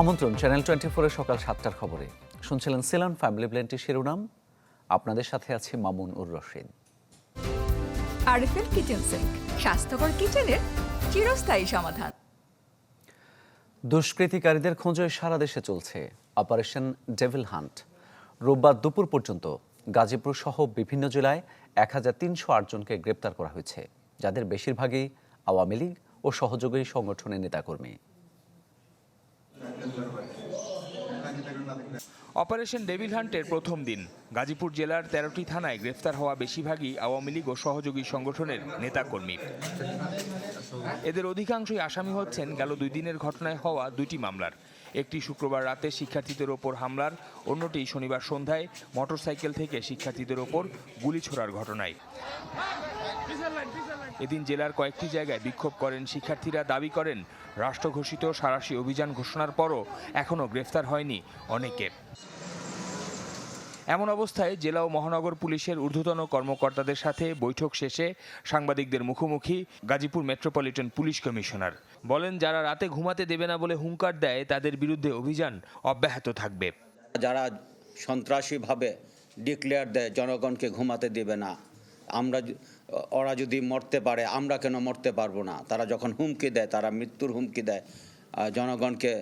আমন্ত্রণ channel twenty ফোরের সকাল সাতটার খবরে। শুনছিলেন সিলন ফ্যামিলি প্ল্যানটি শিরোনাম। আপনাদের সাথে আছে Mamun ur Rashid. RFL kitchen sink স্বাস্থ্যকর কিচেনের চিরস্থায়ী সমাধান। দুষ্কৃতিকারীদের খোঁজে সারা দেশে চলছে অপারেশন ডেভিল হান্ট রোববার দুপুর পর্যন্ত গাজীপুর সহ বিভিন্ন জেলায় এক হাজার তিনশো আটজনকে গ্রেপ্তার করা হয়েছে যাদের বেশিরভাগই আওয়ামী লীগ ও সহযোগী সংগঠনের নেতাকর্মী। অপারেশন ডেভিল হান্টের প্রথম দিন। গাজীপুর জেলার তেরোটি থানায় গ্রেফতার হওয়া বেশিরভাগই আওয়ামী লীগ ও সহযোগী সংগঠনের নেতাকর্মী। এদের অধিকাংশই আসামি হচ্ছেন গেল দুই দিনের ঘটনায় হওয়া দুইটি মামলার। একটি শুক্রবার রাতে শিক্ষার্থীদের ওপর হামলার, অন্যটি শনিবার সন্ধ্যায় মোটরসাইকেল থেকে শিক্ষার্থীদের ওপর গুলি ছোড়ার ঘটনায়। এদিন জেলার কয়েকটি জায়গায় বিক্ষোভ করেন শিক্ষার্থীরা, দাবি করেন রাষ্ট্র ঘোষিত সারাশি অভিযান ঘোষণার পরও এখনও গ্রেফতার হয়নি অনেকে। এমন অবস্থায় জেলা ও মহানগর পুলিশের ঊর্ধ্বতন কর্মকর্তাদের সাথে বৈঠক শেষে সাংবাদিকদের মুখোমুখি গাজীপুর মেট্রোপলিটন পুলিশ কমিশনার। বলেন, যারা রাতে ঘুমাতে দেবে না বলে হুঙ্কার দেয়, তাদের বিরুদ্ধে অভিযান অব্যাহত থাকবে। যারা সন্ত্রাসীভাবে ডিক্লেয়ার দেয়, জনগণকে ঘুমাতে দেবে না। আমরা ওরা যদি মরতে পারে, আমরা কেন মরতে পারব না? তারা যখন হুমকি দেয়, তারা মৃত্যুর হুমকি দেয় জনগণকে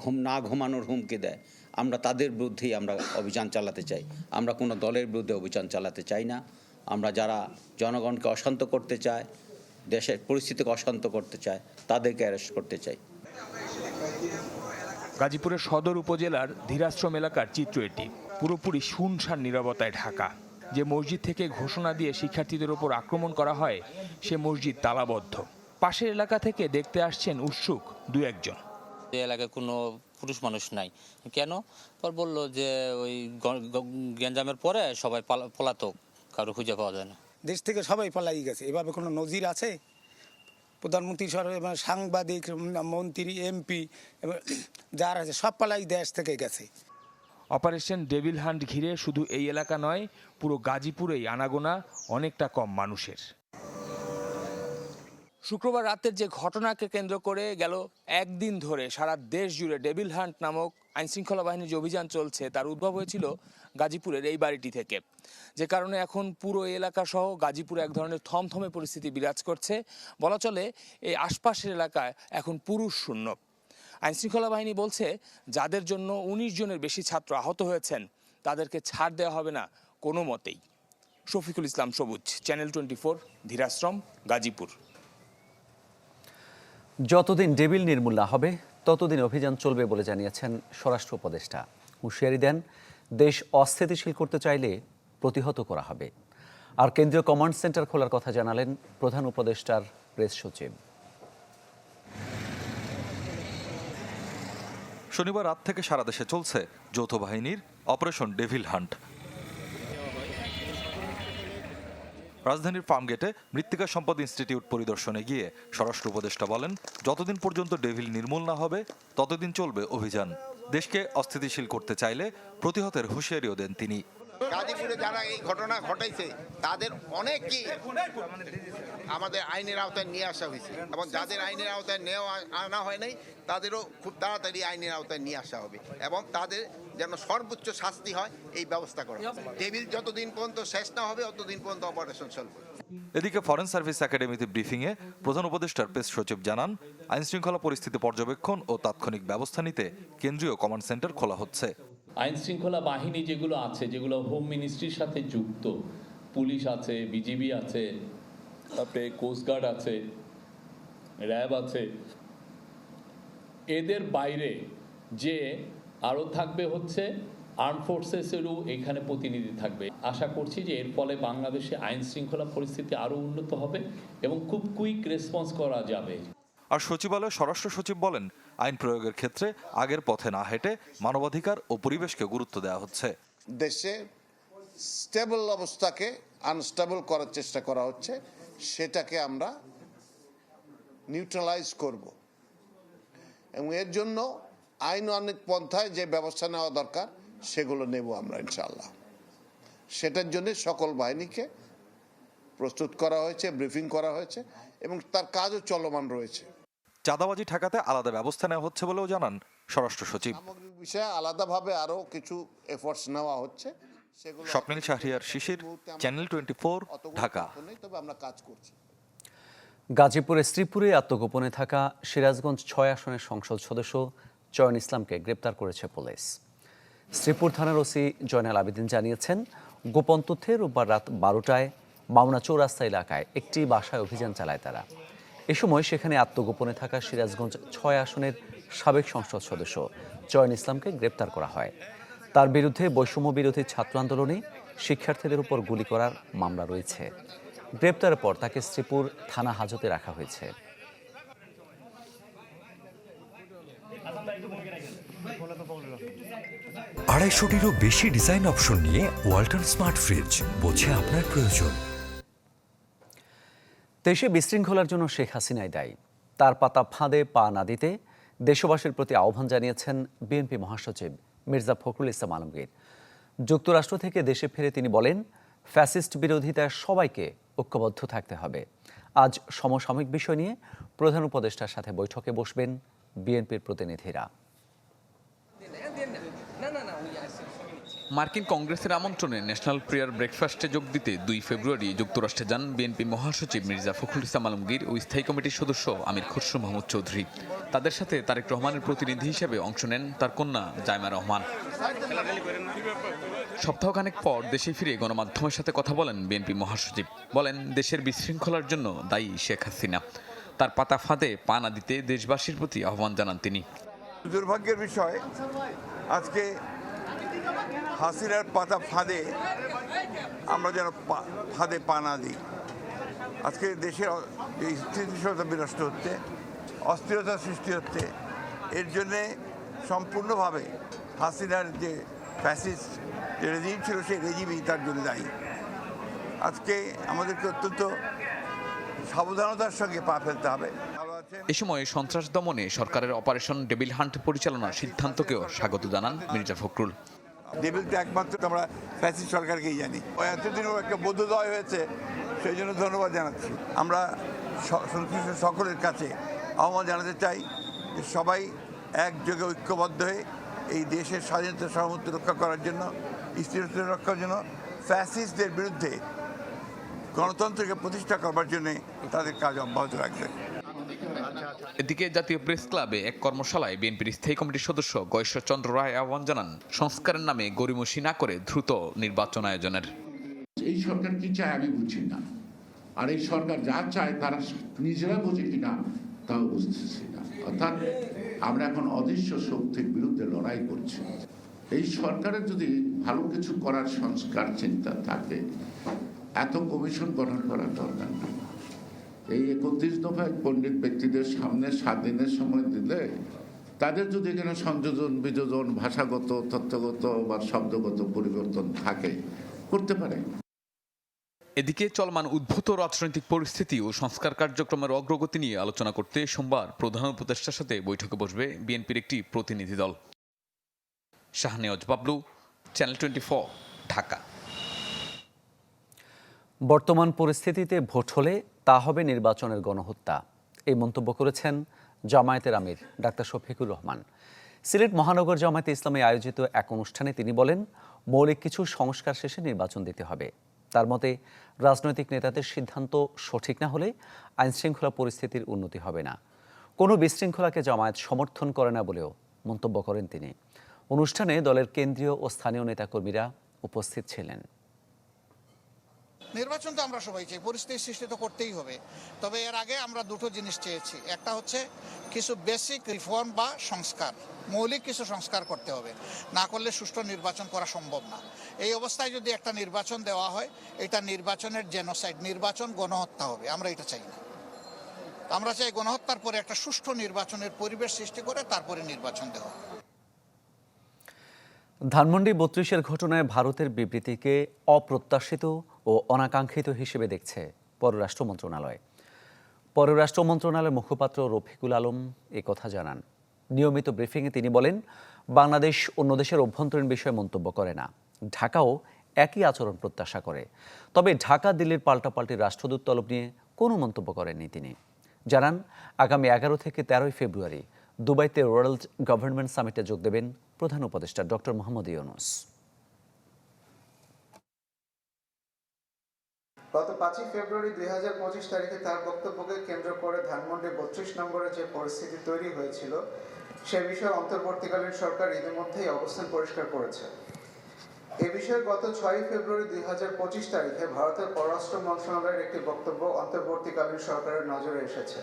ঘুম, না ঘুমানোর হুমকি দেয়। আমরা তাদের বিরুদ্ধেই আমরা অভিযান চালাতে চাই। আমরা কোনো দলের বিরুদ্ধে অভিযান চালাতে চাই না। আমরা যারা জনগণকে অশান্ত করতে চায়, দেশের পরিস্থিতিকে অশান্ত করতে চায়, তাদেরকে অ্যারেস্ট করতে চাই। গাজীপুরের সদর উপজেলার ধীরাশ্রম এলাকার চিত্র এটি। পুরোপুরি শুনশান নিরবতায় ঢাকা। যে মসজিদ থেকে ঘোষণা দিয়ে শিক্ষার্থীদের ওপর আক্রমণ করা হয় সে মসজিদ তালাবদ্ধ। পাশের এলাকা থেকে দেখতে আসছেন উৎসুক দু একজন। এলাকায় কোনো পুরুষ মানুষ নাই। কেন? পর বলল যে ওই গ- গ- গ্যাঞ্জামের পরে সবাই পালা- পলাতক কারও খুঁজে পাওয়া যায় না। দেশ থেকে সবাই পালাই গেছে। এভাবে কোনো নজির আছে? প্রধানমন্ত্রী এবং সাংবাদিক মন্ত্রী এমপি যারা আছে সব পালাই দেশ থেকে গেছে। অপারেশন ডেভিল হান্ট ঘিরে শুধু এই এলাকা নয়, পুরো গাজীপুরেই আনাগোনা অনেকটা কম মানুষের। শুক্রবার রাতের যে ঘটনাকে কেন্দ্র করে গেল একদিন ধরে সারা দেশ জুড়ে ডেভিল হান্ট নামক আইনশৃঙ্খলা বাহিনীর যে অভিযান চলছে, তার উদ্ভব হয়েছিল গাজীপুরের এই বাড়িটি থেকে। যে কারণে এখন পুরো এলাকা সহ গাজীপুরে এক ধরনের থমথমে পরিস্থিতি বিরাজ করছে। বলা চলে, এই আশপাশের এলাকায় এখন পুরুষ শূন্য। আইনশৃঙ্খলা বাহিনী বলছে, যাদের জন্য উনিশ জনের বেশি ছাত্র আহত হয়েছেন, তাদেরকে ছাড় দেওয়া হবে না কোনো মতেই। Shafiqul Islam Sabuj, channel twenty four, Dhirashram, Gazipur. যতদিন ডেবিল নির্মূল না হবে, ততদিন অভিযান চলবে বলে জানিয়েছেন স্বরাষ্ট্র উপদেষ্টা। হুঁশিয়ারি দেন, দেশ অস্থিতিশীল করতে চাইলে প্রতিহত করা হবে। আর কেন্দ্রীয় কমান্ড সেন্টার খোলার কথা জানালেন প্রধান উপদেষ্টার প্রেস সচিব। শনিবার রাত থেকে সারা দেশে চলছে যৌথ বাহিনীর অপারেশন ডেভিল হান্ট। রাজধানীর ফার্মগেটে মৃত্তিকা সম্পদ ইনস্টিটিউট পরিদর্শনে গিয়ে স্বরাষ্ট্র উপদেষ্টা বলেন, যতদিন পর্যন্ত ডেভিল নির্মূল না হবে, ততদিন চলবে অভিযান। দেশকে অস্থিতিশীল করতে চাইলে প্রতিহতের হুঁশিয়ারিও দেন তিনি। গাজীপুরে যারা এই ঘটনা ঘটাইছে, তাদের অনেকই আমাদের আইনের আওতায় নিয়ে আসা হয়েছে। এবং যাদের আইনের আওতায় নেওয়া আনা হয় নাই, তাদেরও খুব তাড়াতাড়ি আইনের আওতায় নিয়ে আসা হবে। এবং তাদের যেন সর্বোচ্চ শাস্তি হয়, এই ব্যবস্থা করা টেবিল যতদিন পর্যন্ত শেষ না হবে ততদিন পর্যন্ত অপারেশন চলবে। এদিকে ফরেন সার্ভিস একাডেমিতে ব্রিফিংয়ে প্রধান উপদেষ্টার প্রেস সচিব জানান, আইনশৃঙ্খলা পরিস্থিতি পর্যবেক্ষণ ও তাৎক্ষণিক ব্যবস্থা নিতে কেন্দ্রীয় কমান্ড সেন্টার খোলা হচ্ছে। আইন শৃঙ্খলা বাহিনী যেগুলো আছে, যেগুলো হোম মিনিস্ট্রির সাথে যুক্ত, পুলিশ আছে বিজিবি আছে, তারপরে কোস্টগার্ড আছে র্যাব আছে, এদের বাইরে যে আরও থাকবে হচ্ছে আর্ম ফোর্সেসেরও এখানে প্রতিনিধি থাকবে। আশা করছি যে এর ফলে বাংলাদেশে আইন শৃঙ্খলা পরিস্থিতি আরও উন্নত হবে এবং খুব কুইক রেসপন্স করা যাবে। আর সচিবালয় স্বরাষ্ট্র সচিব বলেন আইন প্রয়োগের ক্ষেত্রে আগের পথে না হেঁটে মানবাধিকার ও পরিবেশকে গুরুত্ব দেওয়া হচ্ছে। দেশে স্টেবল অবস্থাকে আনস্টেবল করার চেষ্টা করা হচ্ছে। সেটাকে আমরা নিউট্রালাইজ করব। এবং এর জন্য আইন অনেক পন্থায় যে ব্যবস্থা নেওয়া দরকার, সেগুলো নেব আমরা ইনশাল্লাহ সেটার জন্য সকল বাহিনীকে প্রস্তুত করা হয়েছে ব্রিফিং করা হয়েছে এবং তার কাজও চলমান রয়েছে। চাঁদাবাজি ঠেকাতে আলাদা ব্যবস্থা নেওয়া হচ্ছে বলেও জানান স্বরাষ্ট্র সচিব। সামগ্রিক বিষয়ে আলাদাভাবে আরও কিছু এফোর্টস নেওয়া হচ্ছে। স্বপ্নিল শাহরিয়ার শিশির চ্যানেল টোয়েন্টি অতগুলো ঢাকা। তবে আমরা কাজ করছি। গাজীপুরের শ্রীপুরে আত্মগোপনে থাকা সিরাজগঞ্জ ছয় আসনের সংসদ সদস্য চয়ন ইসলামকে গ্রেপ্তার করেছে পুলিশ। শ্রীপুর থানার ওসি জয়নাল আবেদিন জানিয়েছেন গোপন তথ্যে রোববার রাত বারোটায় মাওনা চৌরাস্তা এলাকায় একটি বাসায় অভিযান চালায় তারা। এ সময় সেখানে আত্মগোপনে থাকা সিরাজগঞ্জ ছয় আসনের সাবেক সংসদ সদস্য জয়ন ইসলামকে গ্রেপ্তার করা হয়। তার বিরুদ্ধে বৈষম্য বিরোধী ছাত্র আন্দোলনে শিক্ষার্থীদের উপর গুলি করার মামলা রয়েছে। গ্রেপ্তারের পর তাকে শ্রীপুর থানা হাজতে রাখা হয়েছে। আড়াইশোটিরও বেশি ডিজাইন অপশন নিয়ে ওয়াল্টন স্মার্ট ফ্রিজ বোঝে আপনার প্রয়োজন। দেশে বিশৃঙ্খলার জন্য শেখ হাসিনাই দায়ী। তার পাতা ফাঁদে পা না দিতে দেশবাসীর প্রতি আহ্বান জানিয়েছেন বিএনপি মহাসচিব মির্জা ফখরুল ইসলাম আলমগীর। যুক্তরাষ্ট্র থেকে দেশে ফিরে তিনি বলেন, ফ্যাসিস্ট বিরোধিতায় সবাইকে ঐক্যবদ্ধ থাকতে হবে। আজ সমসাময়িক বিষয় নিয়ে প্রধান উপদেষ্টার সাথে বৈঠকে বসবেন বিএনপির প্রতিনিধিরা। মার্কিন কংগ্রেসের আমন্ত্রণে ন্যাশনাল প্রেয়ার ব্রেকফাস্টে যোগ দিতে দুই ফেব্রুয়ারি যুক্তরাষ্ট্রে যান বিএনপি মহাসচিব মির্জা ফখরুল ইসলাম আলমগীর ও স্থায়ী কমিটির সদস্য আমির খসরু মাহমুদ চৌধুরী। তাদের সাথে তারেক রহমানের প্রতিনিধি হিসেবে অংশ নেন তার কন্যা জায়মা রহমান। সপ্তাহখানেক পর দেশে ফিরে গণমাধ্যমের সাথে কথা বলেন বিএনপি মহাসচিব। বলেন, দেশের বিশৃঙ্খলার জন্য দায়ী শেখ হাসিনা। তার পাতা ফাঁদে পা না দিতে দেশবাসীর প্রতি আহ্বান জানান তিনি। দুর্ভাগ্যের বিষয়, আজকে হাসিনার পাতা ফাঁদে আমরা যেন ফাঁদে পা না দিই। আজকে দেশের যে স্থিতিশীলতা বিনষ্ট হচ্ছে, অস্থিরতা সৃষ্টি হচ্ছে। এর জন্যে সম্পূর্ণভাবে হাসিনার যে ফ্যাসিস্ট যে রেজিম ছিল, সেই রেজিমই তার জন্য দায়ী। আজকে আমাদেরকে অত্যন্ত সাবধানতার সঙ্গে পা ফেলতে হবে। এ সময় সন্ত্রাস দমনে সরকারের অপারেশন ডেবিল হান্ট পরিচালনার সিদ্ধান্তকেও স্বাগত জানান মির্জা ফখরুল। ডেবিল তো একমাত্র আমরা ফ্যাসিস্ট সরকারকেই জানি। ও এতদিনও একটা বৌদ্ধদয় হয়েছে, সেই জন্য ধন্যবাদ জানাচ্ছি। আমরা সংশ্লিষ্ট সকলের কাছে আহ্বান জানাতে চাই যে সবাই একযোগে ঐক্যবদ্ধ হয়ে এই দেশের স্বাধীনতা সার্বভৌমত্ব রক্ষা করার জন্য, স্থিরতা রক্ষার জন্য ফ্যাসিস্টদের বিরুদ্ধে গণতন্ত্রকে প্রতিষ্ঠা করবার জন্য তাদের কাজ অব্যাহত রাখবে। এদিকে জাতীয় প্রেস ক্লাবে এক কর্মশালায় বিএনপির স্থায়ী কমিটির সদস্য গয়েশ্বরচন্দ্র রায় আহ্বান জানান, সংস্কারের নামে গরিমসি না করে দ্রুত নির্বাচন আয়োজনের। এই সরকার কি চায় আমি বুঝি না। আর এই সরকার যা চায় তারা নিজেরা বোঝে কিনা তাও বুঝতেছি না। অর্থাৎ আমরা এখন অদৃশ্য শক্তির বিরুদ্ধে লড়াই করছি। এই সরকারের যদি ভালো কিছু করার সংস্কার চিন্তা থাকে, এত কমিশন গঠন করার দরকার না এই একত্রিশ দফায় পণ্ডিত ব্যক্তিদের সামনে সাত দিনের সময় দিলে তাদের যদি এখানে সংযোজন বিযোজন ভাষাগত তথ্যগত বা শব্দগত পরিবর্তন থাকে করতে পারে। এদিকে চলমান উদ্ভূত রাজনৈতিক পরিস্থিতি ও সংস্কার কার্যক্রমের অগ্রগতি নিয়ে আলোচনা করতে সোমবার প্রধান উপদেষ্টার সাথে বৈঠকে বসবে বিএনপির একটি প্রতিনিধি দল। Shahnewaz Bablu channel twenty Dhaka. বর্তমান পরিস্থিতিতে ভোট হলে তা হবে নির্বাচনের গণহত্যা। এই মন্তব্য করেছেন জামায়াতের আমির ডাক্তার শফিকুর রহমান। সিলেট মহানগর জামায়াতে ইসলামে আয়োজিত এক অনুষ্ঠানে তিনি বলেন, মৌলিক কিছু সংস্কার শেষে নির্বাচন দিতে হবে। তার মতে, রাজনৈতিক নেতাদের সিদ্ধান্ত সঠিক না হলে আইনশৃঙ্খলা পরিস্থিতির উন্নতি হবে না। কোনো বিশৃঙ্খলাকে জামায়াত সমর্থন করে না বলেও মন্তব্য করেন তিনি। অনুষ্ঠানে দলের কেন্দ্রীয় ও স্থানীয় নেতাকর্মীরা উপস্থিত ছিলেন। নির্বাচন তো আমরা সবাই চাই, পরিস্থিতি সৃষ্টি তো করতেই হবে। তবে এর আগে আমরা দুটো জিনিস চেয়েছি। একটা হচ্ছে কিছু বেসিক রিফর্ম বা সংস্কার, মৌলিক কিছু সংস্কার করতে হবে। না করলে সুষ্ঠু নির্বাচন করা সম্ভব না। এই অবস্থায় যদি একটা নির্বাচন দেওয়া হয়, এটা নির্বাচনের জেনোসাইড নির্বাচন গণহত্যা হবে। আমরা এটা চাই না। আমরা চাই গণহত্যার পরে একটা সুষ্ঠু নির্বাচনের পরিবেশ সৃষ্টি করে তারপরে নির্বাচন দেওয়া। ধানমন্ডি বত্রিশের ঘটনায় ভারতের বিবৃতিকে অপ্রত্যাশিত ও অনাকাঙ্ক্ষিত হিসেবে দেখছে পররাষ্ট্র মন্ত্রণালয়। পররাষ্ট্র মন্ত্রণালয়ের মুখপাত্র রফিকুল আলম এ কথা জানান। নিয়মিত ব্রিফিংয়ে তিনি বলেন, বাংলাদেশ অন্য দেশের অভ্যন্তরীণ বিষয়ে মন্তব্য করে না। ঢাকাও একই আচরণ প্রত্যাশা করে। তবে ঢাকা, দিল্লির পাল্টাপাল্টি রাষ্ট্রদূত তলব নিয়ে কোনো মন্তব্য করেননি তিনি। জানান, আগামী এগারো থেকে তেরোই ফেব্রুয়ারি দুবাইতে ওয়ার্ল্ড গভর্নমেন্ট সামিটে যোগ দেবেন প্রধান উপদেষ্টা ডক্টর মোহাম্মদ ইউনুস। গত পাঁচই ফেব্রুয়ারি দুই হাজার পঁচিশ তারিখে তার বক্তব্যকে কেন্দ্র করে ধানমন্ডি বত্রিশ নম্বরে যে পরিস্থিতি তৈরি হয়েছিল, সে বিষয়ে অন্তর্বর্তীকালীন সরকার ইতিমধ্যেই অবস্থান পরিষ্কার করেছে। এ বিষয়ে গত ছয়ই ফেব্রুয়ারি দুই হাজার পঁচিশ তারিখে ভারতের পররাষ্ট্র মন্ত্রণালয়ের একটি বক্তব্য অন্তর্বর্তীকালীন সরকারের নজরে এসেছে।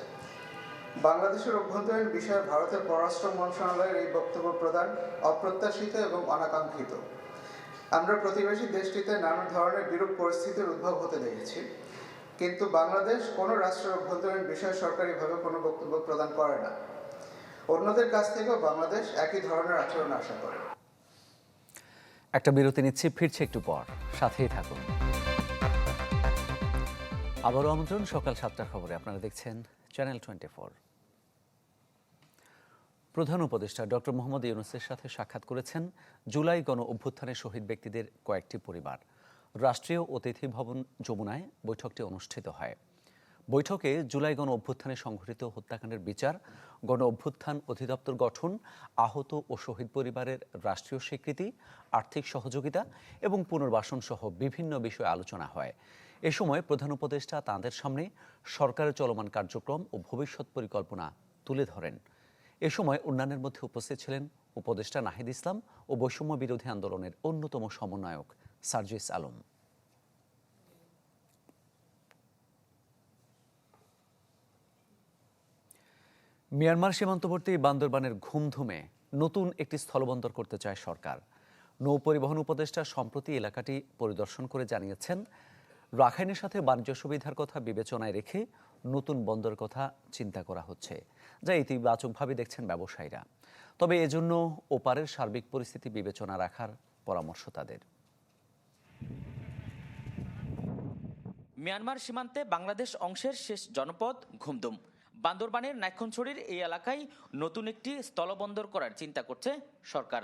বাংলাদেশের অভ্যন্তরীণ বিষয়ে ভারতের পররাষ্ট্র মন্ত্রণালয়ের এই বক্তব্য প্রদান অপ্রত্যাশিত এবং অনাকাঙ্ক্ষিত। আমরা প্রতিবেশী দেশটিতে নানা ধরনের বিরূপ পরিস্থিতির উদ্ভব হতে দেখেছি। কিন্তু বাংলাদেশ কোনো রাষ্ট্রের অভ্যন্তরীণ বিষয়ে সরকারিভাবে কোনো বক্তব্য প্রদান করে না। অন্যদের কাছ থেকেও বাংলাদেশ একই ধরনের আচরণ আশা করে। একটা বিরতি নিচ্ছি, ফিরছে একটু পর। সাথেই থাকুন। আবারও আমন্ত্রণ সকাল সাতটার খবরে। আপনারা দেখছেন চ্যানেল টোয়েন্টি প্রধান উপদেষ্টা ডক্টর মোহাম্মদ ইউনুসের সাথে সাক্ষাৎ করেছেন জুলাই গণ অভ্যুত্থানের শহীদ ব্যক্তিদের কয়েকটি পরিবার। রাষ্ট্রীয় অতিথি ভবন যমুনায় বৈঠকটি অনুষ্ঠিত হয়। বৈঠকে জুলাই গণ অভ্যুত্থানে সংঘটিত হত্যাকাণ্ডের বিচার, গণ অভ্যুত্থান অধিদপ্তর গঠন, আহত ও শহীদ পরিবারের রাষ্ট্রীয় স্বীকৃতি, আর্থিক সহযোগিতা এবং পুনর্বাসন সহ বিভিন্ন বিষয়ে আলোচনা হয়। এ সময় প্রধান উপদেষ্টা তাঁদের সামনে সরকারের চলমান কার্যক্রম ও ভবিষ্যৎ পরিকল্পনা তুলে ধরেন। এ সময় অন্যান্যের মধ্যে উপস্থিত ছিলেন উপদেষ্টা নাহিদ ইসলাম ও বৈষম্য বিরোধী আন্দোলনের অন্যতম সমন্বয়ক সার্জিস আলম। মিয়ানমার সীমান্তবর্তী বান্দরবানের ঘুমধুমে নতুন একটি স্থলবন্দর করতে চায় সরকার। নৌ পরিবহন উপদেষ্টা সম্প্রতি এলাকাটি পরিদর্শন করে জানিয়েছেন, রাখাইনের সাথে বাণিজ্য সুবিধার কথা বিবেচনায় রেখে নতুন বন্দর কথা চিন্তা করা হচ্ছে। যা ইতিবাচকভাবে দেখছেন ব্যবসায়ীরা। তবে এজন্য ওপারের সার্বিক পরিস্থিতি বিবেচনা রাখার পরামর্শ তাদের। মিয়ানমার সীমান্তে বাংলাদেশ অংশের শেষ জনপদ ঘুমদুম। বান্দরবানের নাইক্ষণছড়ির এই এলাকায় নতুন একটি স্থলবন্দর করার চিন্তা করছে সরকার।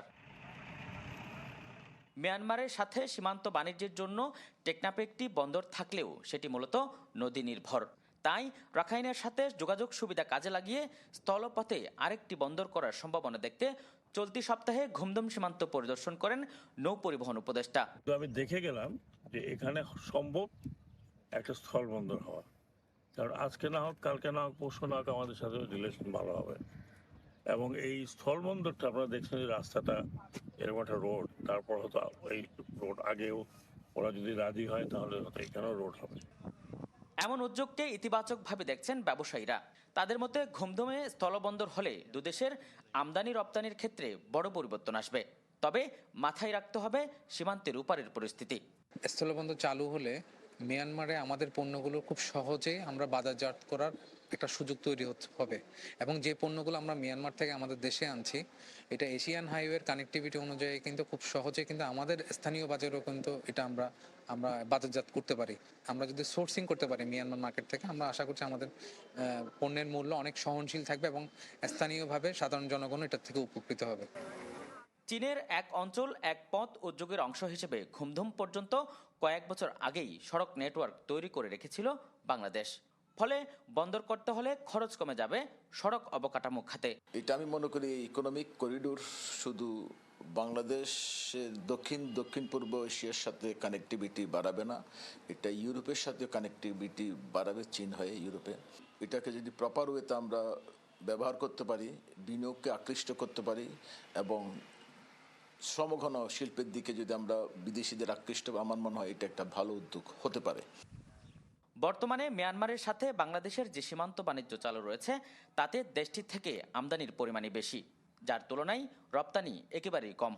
মিয়ানমারের সাথে সীমান্ত বাণিজ্যের জন্য টেকনাপে একটি বন্দর থাকলেও সেটি মূলত নদী নির্ভর। তাই রাখাইনের সাথে যোগাযোগ সুবিধা কাজে লাগিয়ে স্থলপথে আরেকটি বন্দর করার সম্ভাবনা দেখতে চলতি সপ্তাহে ঘুমদুম সীমান্ত পরিদর্শন করেন নৌ পরিবহন উপদেষ্টা। আমি দেখে গেলাম যে এখানে সম্ভব একটা স্থলবন্দর হওয়া। কারণ আজকে না হোক, কালকে না হোক, পরশু না হোক আমাদের সাথে রিলেশন ভালো হবে। এবং এই স্থলবন্দরটা আপনারা দেখছেন যে রাস্তাটা এরকম একটা রোড তারপর হয়তো এই রোড আগেও ওরা যদি রাজি হয় তাহলে হয়তো এখানেও রোড হবে। এমন উদ্যোগকে ইতিবাচকভাবে দেখছেন ব্যবসায়ীরা। তাদের মতে ঘুমধুমে স্থলবন্দর হলে দুদেশের আমদানি রপ্তানির ক্ষেত্রে বড় পরিবর্তন আসবে। তবে মাথায় রাখতে হবে সীমান্তের উপারের পরিস্থিতি। স্থলবন্দর চালু হলে মিয়ানমারে আমাদের পণ্যগুলো খুব সহজে আমরা বাজারজাত করার একটা সুযোগ তৈরি হবে। এবং যে পণ্যগুলো আমরা মিয়ানমার থেকে আমাদের দেশে আনছি, এটা এশিয়ান হাইওয়ের কানেক্টিভিটি অনুযায়ী কিন্তু খুব সহজে কিন্তু আমাদের স্থানীয় বাজারেও কিন্তু এটা আমরা আমরা বাজারজাত করতে পারি। আমরা যদি সোর্সিং করতে পারি মিয়ানমার মার্কেট থেকে, আমরা আশা করছি আমাদের পণ্যের মূল্য অনেক সহনশীল থাকবে এবং স্থানীয়ভাবে সাধারণ জনগণ এটার থেকে উপকৃত হবে। চীনের এক অঞ্চল, এক পথ উদ্যোগের অংশ হিসেবে ঘুমধুম পর্যন্ত কয়েক বছর আগেই সড়ক নেটওয়ার্ক তৈরি করে রেখেছিল বাংলাদেশ। ফলে বন্দর করতে হলে খরচ কমে যাবে সড়ক অবকাঠামো খাতে। এটা আমি মনে করি ইকোনমিক করিডোর শুধু বাংলাদেশের দক্ষিণ দক্ষিণ পূর্ব এশিয়ার সাথে কানেক্টিভিটি বাড়াবে না, এটা ইউরোপের সাথে কানেক্টিভিটি বাড়াবে, চীন হয়ে ইউরোপে। এটাকে যদি প্রপার ওয়েতে আমরা ব্যবহার করতে পারি, বিনিয়োগকে আকৃষ্ট করতে পারি এবং শ্রমঘন শিল্পের দিকে যদি আমরা বিদেশিদের আকৃষ্ট, আমার মনে হয় এটা একটা ভালো উদ্যোগ হতে পারে। বর্তমানে মিয়ানমারের সাথে বাংলাদেশের যে সীমান্ত বাণিজ্য চালু রয়েছে তাতে দেশটি থেকে আমদানির পরিমাণই বেশি যার তুলনায় রপ্তানি একেবারেই কম।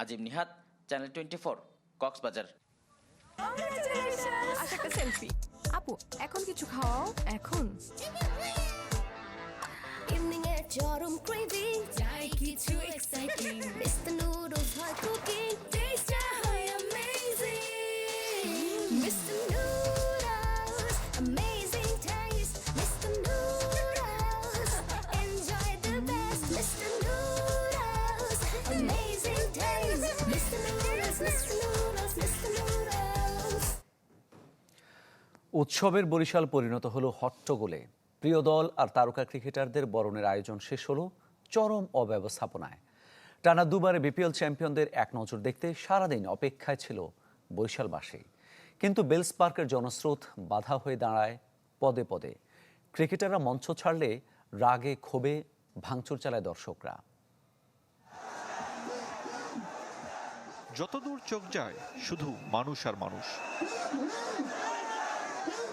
Azim Nihat channel twenty four Cox's Bazar. আচ্ছা একটা সেলফি আপু এখন কিছু খাওয়াও এখন। ইভিনিং এর চরম ক্রেভিং চাই কিছু এক্সাইটিং মিস্টার নুডলস হয় কুকিং উৎসবের বরিশাল পরিণত হলো হট্টগোলে। প্রিয় দল আর তারকা ক্রিকেটারদের বরণের আয়োজন শেষ হলো চরম অব্যবস্থাপনায়। টানা দুবারে বিপিএল চ্যাম্পিয়নদের এক নজর দেখতে সারাদিন অপেক্ষায় ছিল বৈশালবাসী কিন্তু বেলস পার্কের জনস্রোত বাধা হয়ে দাঁড়ায় পদে পদে। ক্রিকেটাররা মঞ্চ ছাড়লে রাগে ক্ষোভে ভাঙচুর চালায় দর্শকরা। যতদূর চোখ যায় শুধু মানুষ আর মানুষ।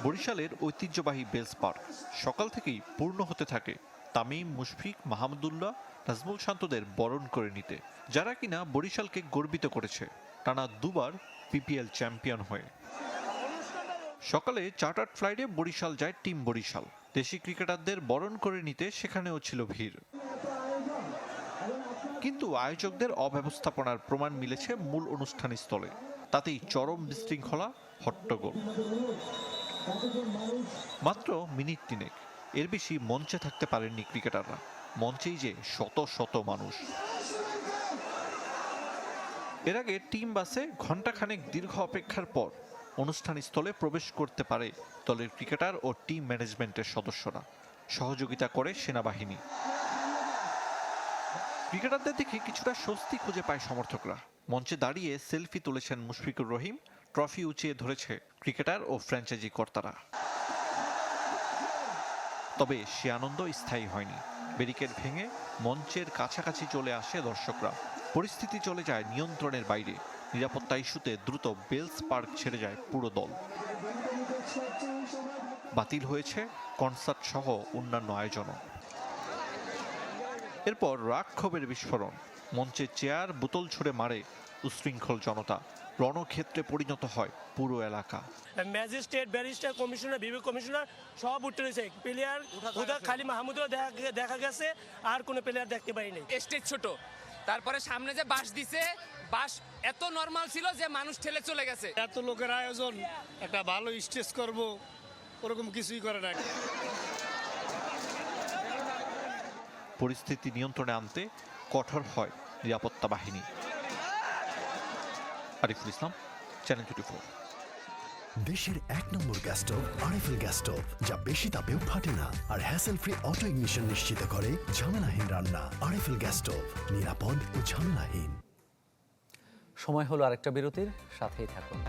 বরিশালের ঐতিহ্যবাহী বেলস পার্ক সকাল থেকেই পূর্ণ হতে থাকে। তামিম, মুশফিক মাহমুদুল্লাহ নাজমুল শান্তদের বরণ করে নিতে, যারা কিনা বরিশালকে গর্বিত করেছে। টানা দুবার পিপিএল চ্যাম্পিয়ন হয়ে। সকালে চার্টার্ড ফ্লাইটে বরিশাল যায় টিম বরিশাল। দেশি ক্রিকেটারদের বরণ করে নিতে সেখানেও ছিল ভিড়। কিন্তু আয়োজকদের অব্যবস্থাপনার প্রমাণ মিলেছে মূল অনুষ্ঠান স্থলে তাতেই চরম বিশৃঙ্খলা, হট্টগোল। মাত্র মিনিট তিনেক। এর বেশি মঞ্চে থাকতে পারেননি ক্রিকেটাররা। মঞ্চেই যে শত শত মানুষ। এর আগে টিম বাসে ঘণ্টাখানেক দীর্ঘ অপেক্ষার পর অনুষ্ঠান স্থলে প্রবেশ করতে পারে দলের ক্রিকেটার ও টিম ম্যানেজমেন্টের সদস্যরা। সহযোগিতা করে সেনাবাহিনী। ক্রিকেটারদের দেখে কিছুটা স্বস্তি খুঁজে পায় সমর্থকরা। মঞ্চে দাঁড়িয়ে সেলফি তুলেছেন মুশফিকুর রহিম ট্রফি উঁচিয়ে ধরেছে ক্রিকেটার ও ফ্র্যাঞ্চাইজি কর্তারা। তবে সে আনন্দ স্থায়ী হয়নি। ব্যারিকেড ভেঙে মঞ্চের কাছাকাছি চলে আসে দর্শকরা। পরিস্থিতি চলে যায় নিয়ন্ত্রণের বাইরে। নিরাপত্তা ইস্যুতে দ্রুত বেলস পার্ক ছেড়ে যায় পুরো দল। বাতিল হয়েছে কনসার্ট সহ অন্যান্য আয়োজনও। এরপর রাগ ক্ষোভের বিস্ফোরণ। মঞ্চে চেয়ার বোতল ছুড়ে মারে উশৃঙ্খল জনতা। রণক্ষেত্রে পরিণত হয় পুরো এলাকা। Magistrate barrister commissioner Bibek commissioner সব উঠে রয়েছে। প্লেয়ার ওদের খালি মাহমুদও দেখা দেখা গেছে আর কোনো প্লেয়ার দেখতে পাইনি স্টেজ ছোট। তারপরে সামনে যে বাস দিছে বাস এত নর্মাল ছিল যে মানুষ ঠেলে চলে গেছে। এত লোকের আয়োজন একটা ভালো স্টেজ করব ওরকম কিছুই করে না পরিস্থিতি নিয়ন্ত্রণে আনতে কঠোর হয় নিরাপত্তা বাহিনী। Ariful Islam channel twenty four দেশের এক নম্বর gas stove RFL gas stove যা বেশি তাপেও ফাটে না আর হ্যাসেল ফ্রি অটো ইগনিশন নিশ্চিত করে ঝামেলাহীন রান্না আরএফএল গ্যাস স্টোভ নিরাপদ ও ঝামেলাহীন। সময় হলো আরেকটা বিরতির সাথেই থাকুন।